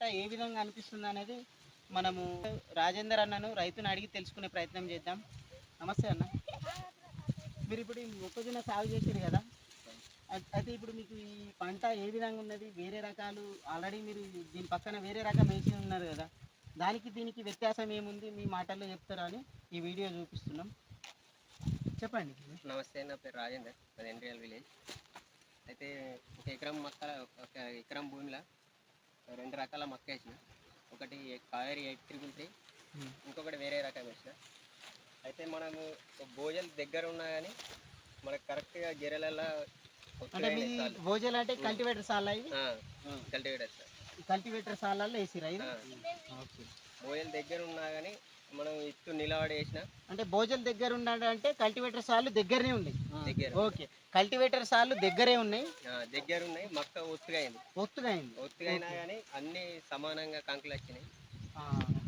పంట ఏ విధంగా అనిపిస్తుంది అనేది మనము రాజేందర్ అన్నను రైతుని అడిగి తెలుసుకునే ప్రయత్నం చేద్దాం. నమస్తే అన్న. మీరు ఇప్పుడు ఈ మొక్కజొన్న సాగు చేశారు కదా. అయితే ఇప్పుడు మీకు ఈ పంట ఏ విధంగా ఉన్నది? వేరే రకాలు ఆల్రెడీ మీరు దీని పక్కన వేరే రకం వేసి ఉన్నారు కదా. దానికి దీనికి వ్యత్యాసం ఏముంది? మీ మాటల్లో చెప్తారా అని ఈ వీడియో చూపిస్తున్నాం. చెప్పండి. నమస్తే నా పేరు రాజేందర్. అది ఎండ్రియల్ విలేజ్. అయితే ఒక ఎకరం మొక్క ఒక ఎకరం భూమిలో రెండు రకాల మొక్క వేసిన. ఒకటి కావేరి ఎయిట్ త్రిబుల్ త్రీ. ఇంకొకటి వేరే రకం వేసిన. అయితే మనము భోజనం దగ్గర ఉన్నా కానీ మనకు కరెక్ట్గా గిరెలలో అంటే కల్టివేటర్ సాలా కల్టివేటర్ కల్టివేటర్ సాలలో వేసిరా భోజనం దగ్గర ఉన్నా కానీ మనం ఇత్తు నిలబడి వేసిన. అంటే భోజనం దగ్గర ఉన్నాడు అంటే కల్టివేటర్ సార్లు దగ్గరనే ఉన్నాయి. దగ్గర. ఓకే. కల్టివేటర్ సార్లు దగ్గరే ఉన్నాయి. దగ్గర ఉన్నాయి. మొక్క ఒత్తుగా అయింది ఒత్తుగా అయింది ఒత్తుగా అయినా కానీ అన్ని సమానంగా కంకులు వచ్చినాయి.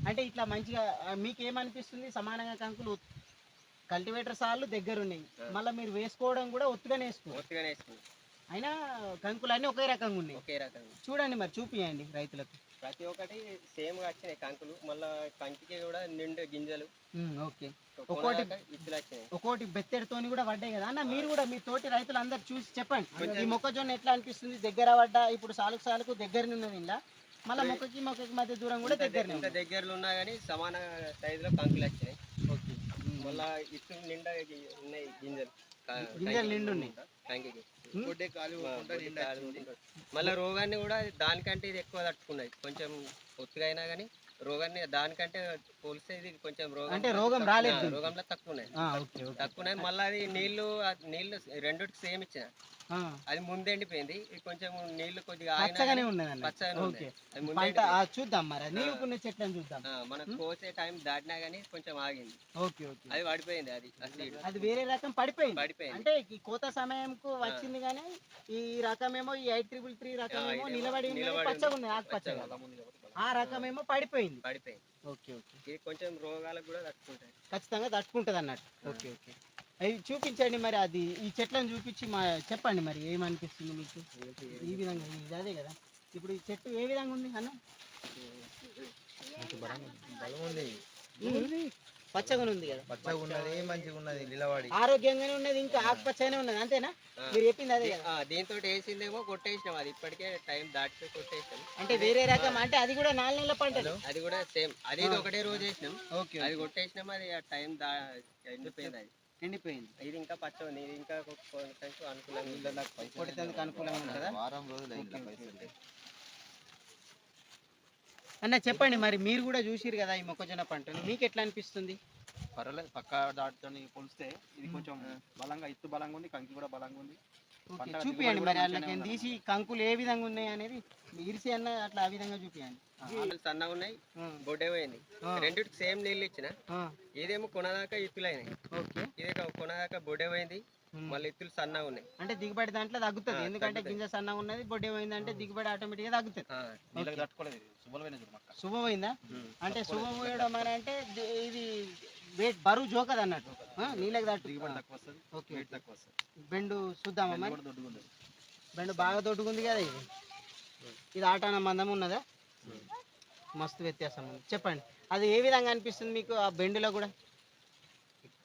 అంటే ఇట్లా మంచిగా మీకు ఏమనిపిస్తుంది సమానంగా కంకులు కల్టివేటర్ సార్లు దగ్గర ఉన్నాయి. మళ్ళీ మీరు వేసుకోవడం కూడా ఒత్తుగానే వేసుకోవాలి ఒత్తుగానే వేసుకున్నాం అయినా కంకులు అన్నీ ఒకే రకంగా ఉన్నాయి. ఒకే రకంగా. చూడండి మరి చూపియండి రైతులకు. ప్రతి ఒక్కటి సేమ్గా వచ్చినాయి కంకులు. మళ్ళా కంకికి కూడా నిండు గింజలు. ఓకే. ఒక్కోటి- ఇత్తులు వచ్చినాయి. బెత్తెడితోని కూడా పడ్డాయి కదా. అన్న మీరు కూడా మీ తోటి రైతులు అందరు చూసి చెప్పండి. ఈ మొక్కజొన్న ఎట్లా అనిపిస్తుంది? దగ్గర పడ్డా ఇప్పుడు సాలుకు సాలుకు దగ్గరనే ఉన్నది ఇలా మళ్ళీ మొక్కకి మొక్కకి మధ్య దూరం కూడా ఇంత ద- దగ్గరనే ఇంత ఉంది దగ్గరలో ఉన్నా కానీ సమాన సైజులో కంకులు వచ్చినాయి. మళ్ళా నిండా ఉన్నాయి గింజలు. నిండు. మళ్ళా రోగాన్ని కూడా దానికంటే ఇది ఎక్కువ తట్టుకున్నది కొంచెం ఒత్తుగా అయినా కానీ రోగాన్ని దానికంటే పోలిస్తే ఇది కొంచెం రోగం అంటే రోగం రాలేదు. రోగంలో తక్కువ ఉన్నాయి. తక్కువ ఉన్నాయి. మళ్ళీ అది నీళ్ళు నీళ్ళు రెండుకి సేమ్ ఇచ్చిన. అది ముందు ఎండిపోయింది. కొంచెం నీళ్ళు కొద్దిగా పచ్చగానే పచ్చగానే ఓకే. పంట చూద్దాం మరి. నీవుకున్న చెట్లను చూద్దాం. మనం కోసే టైం దాటినా కానీ కొంచెం ఆగింది. Okay okay. అది పడిపోయింది అది అది వేరే రకం పడిపోయింది. పడిపోయింది. అంటే ఈ కోత సమయంకు వచ్చింది కానీ ఈ రకమేమో ఈ ఎయిట్ ట్రిపుల్ త్రీ రకమేమో ఇదేమో నిలబడి పచ్చగా ఉంది ఆకు పచ్చగా. ఆ రకమేమో పడిపోయింది. పడిపోయింది. Okay okay. కొంచెం రోగాలకు కూడా తట్టుకుంటాయి. ఖచ్చితంగా తట్టుకుంటుంది అన్నట్టు ఓకే ఓకే. అవి చూపించండి మరి అది ఈ చెట్లను చూపించి మా చెప్పండి మరి ఏమనిపిస్తుంది మీకు? ఈ విధంగా ఇది అదే కదా. ఇప్పుడు ఈ చెట్టు ఏ విధంగా ఉంది అన్న. పచ్చగా ఉంది కదా. పచ్చగా ఉన్నది మంచిగా ఉన్నది నిలబడి. ఆరోగ్యంగానే ఉన్నది ఇంకా ఆకుపచ్చగానే ఉన్నది అంతేనా. మీరు చెప్పింది అదే కదా. దీంతో వేసిందేమో కొట్టేసినాం అది ఇప్పటికే టైం దాటితే కొట్టేసినాం. అంటే వేరే రకం అంటే అది కూడా నాలుగు నెలల పంటలు అది. కూడా సేమ్ అది ఒకటే రోజు వేసినాం. ఓకే అది కొట్టేసినాం అది టైం దా ఎండిపోయింది అది. ఎండిపోయింది ఇది ఇంకా పచ్చ ఉంది. ఇది ఇంకా కొంచెం అనుకూలంగా అనుకూలంగా ఉంటుందా వారం రోజులు పైసలు. అన్న చెప్పండి మరి మీరు కూడా చూసిరు కదా ఈ మొక్కజొన్న పంటను. మీకు ఎట్లా అనిపిస్తుంది? పర్వాలేదు పక్క దాటితో పోలిస్తే ఇది కొంచెం బలంగా ఇత్తు బలంగా ఉంది కంకి కూడా బలంగా ఉంది. చూపియండి మరి మంచిగానే తీసి కంకులు ఏ విధంగా ఉన్నాయి అనేది ఇరిసి అన్న అట్లా ఆ విధంగా చూపియండి. సన్నగా ఉన్నాయి ఆ, బొడ్డే పోయింది ఆ, రెండిటికి సేమ్ నీళ్ళు ఇచ్చిన. ఇదేమో కొనదాకా ఇత్తులైనాయి ఇదే బొడ్డే పోయింది. ఉమ్. మళ్ళీ ఇత్తులు సన్నగా ఉన్నాయి. అంటే దిగుబడి దాంట్లో తగ్గుతుంది. ఎందుకంటే. గింజ సన్నగా ఉన్నది బొడ్డే పోయిందంటే దిగుబడి ఆటోమేటిక్గా తగ్గుతుంది. ఆ, నీళ్ళకి తట్టుకోలేదు శుభ్రమైన చూడు మక్క. శుభమైందా. అంటే శుభం పోయడం అని అంటే ఇది వెయిట్ బరువు జోకదు అన్నట్టు. నీళ్ళకి తట్టు. దిగుబడి తక్కువ వస్తుంది ఓకే. వెయిట్ తక్కువ వస్తుంది బెండు చూద్దామా మరి? బెండు బాగా దొడ్డుకుంది కదా ఇది. ఇది ఆటాన మందం ఉన్నదా? మస్తు వ్యత్యాసం ఉంది. చెప్పండి. అది ఏ విధంగా అనిపిస్తుంది మీకు ఆ బెండులో కూడా?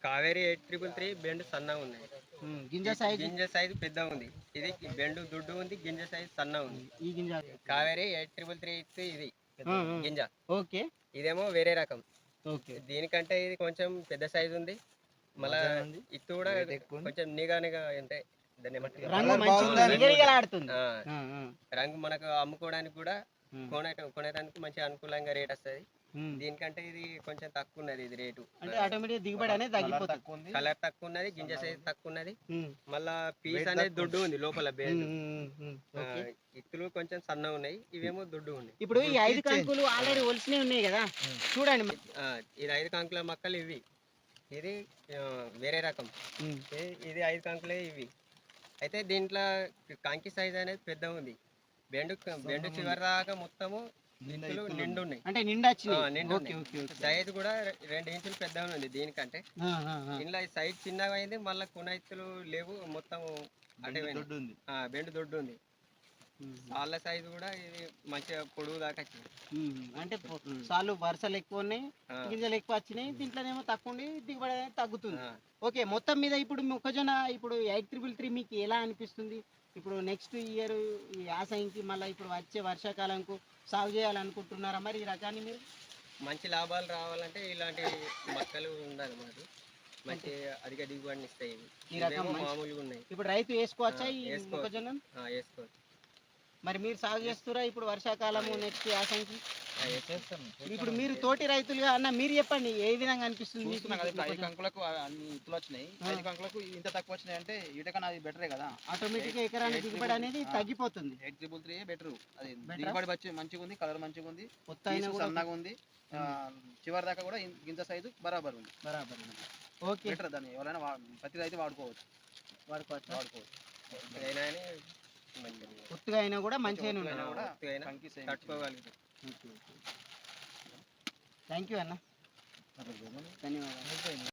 Kaveri eight triple three bend సన్నగా ఉన్నాయి గింజ సైజ్ గింజ సైజు పెద్దగా ఉంది. ఇది బెండు దుడ్డు ఉంది గింజ సైజు సన్నగా ఉంది. ఈ గింజ కావేరి ఎయిట్ ట్రిపుల్ త్రీ ఇది. గింజ. ఓకే. ఇదేమో వేరే రకం. ఓకే. దీనికంటే ఇది కొంచెం పెద్ద సైజు ఉంది. మళ్ళా ఇత్తు కూడా కొంచెం నిఘా నిఘా అంటే? రంగు మనకు అమ్ముకోవడానికి కూడా ఉమ్, కొనే కొనేదానికి మంచి అనుకూలంగా రేట్ వస్తుంది. దీనికంటే ఇది కొంచెం తక్కువ ఉన్నది ఇది రేటు. అంటే ఆటోమేటిక్ దిగుబడి అనేది తగ్గిపోతుంది. తక్కువ ఉంది కలర్ తక్కువ ఉన్నది గింజ సైజ్ తక్కువ ఉన్నది మళ్ళా పీస్ అనేది దొడ్డు ఉంది లోపల బెండ్. ఓకే. ఇత్తులు కొంచెం సన్నగా ఉన్నాయి ఇవేమో దొడ్డు ఉన్నాయి ఇప్పుడు ఈ ఐదు కంకులు ఆల్రెడీ ఒలిసినవి ఉన్నాయి కదా. చూడండి ఇది ఐదు కంకుల మొక్కలు ఇవి. ఇది వేరే రకం. ఇది- ఐదు కంకులే ఇవి. అయితే దీంట్లో కంకి సైజ్ అనేది పెద్ద ఉంది. బెండు బెండు చివరి దాకా మొత్తము అంటే నిండా సైజ్ కూడా రెండు ఇంచులు పెద్దగా ఉంది దీనికంటే. దీనిలో సైజ్ చిన్నగా అయింది మళ్ళీ కొన ఇత్తులు లేవు మొత్తం అటే బెండు దొడ్డు ఉంది. వాళ్ళ సైజు కూడా ఇది మంచిగా పొడుగు దాకా వచ్చింది. అంటే సార్లు వరుసలు ఎక్కువ ఉన్నాయి గింజలు ఎక్కువ వచ్చినాయి దీంట్లోనేమో తక్కువ ఉండి దిగుబడి అనేది తగ్గుతుంది. ఓకే మొత్తం మీద ఇప్పుడు మొక్కజొన్న ఇప్పుడు ఎయిట్ త్రిబుల్ త్రీ మీకు ఎలా అనిపిస్తుంది? ఇప్పుడు నెక్స్ట్ ఇయర్ ఈ యాసంకి మళ్ళీ ఇప్పుడు వచ్చే వర్షాకాలంకు సాగు చేయాలనుకుంటున్నారా మరి ఈ రకాన్ని మీరు? మంచి లాభాలు రావాలంటే ఇలాంటి మొక్కలు ఉండాలి మాకు. మంచి అధిక దిగుబడిని ఇస్తాయి. ఈ రకం మామూలుగా ఉన్నాయి. ఇప్పుడు రైతు వేసుకోవచ్చా ఈ. మొక్కజొన్న వేసుకోవచ్చు. మరి మీరు సాగు చేస్తురా ఇప్పుడు వర్షాకాలము నెక్స్ట్ యాసంకి. ఇప్పుడు మీరు తోటి రైతులుగా అన్న మీరు చెప్పండి ఏ విధంగా అనిపిస్తుంది చూస్తున్నాం కదా ఇప్పుడు ఐదు? కంకులకు అన్ని ఇత్తులు వచ్చినాయి. ఐదు కంకులకు ఇంత తక్కువ వచ్చినాయి అంటే వీటికన్నా అది బెటరే కదా. ఆటోమేటిక్గా ఎకరానికి దిగుబడి అనేది. తగ్గిపోతుంది. ఎయిట్ త్రిబుల్ త్రీ బెటర్ అది? దిగుబడి మంచి మంచిగా ఉంది కలర్ మంచిగా ఉంది. సన్నగా ఉంది. చివరి దాకా కూడా గింజ సైజు బరాబర్ ఉంది. బరాబర్ ఓకే. బెటర్ దాన్ని ఎవరైనా ప్రతి రైతు వాడుకోవచ్చు. వాడుకోవచ్చా? వాడుకోవచ్చు. ఒత్తుగా అయినా కూడా మంచిగానే ఉంటుంది థ్యాంక్ యూ అన్న. ధన్యవాదాలు.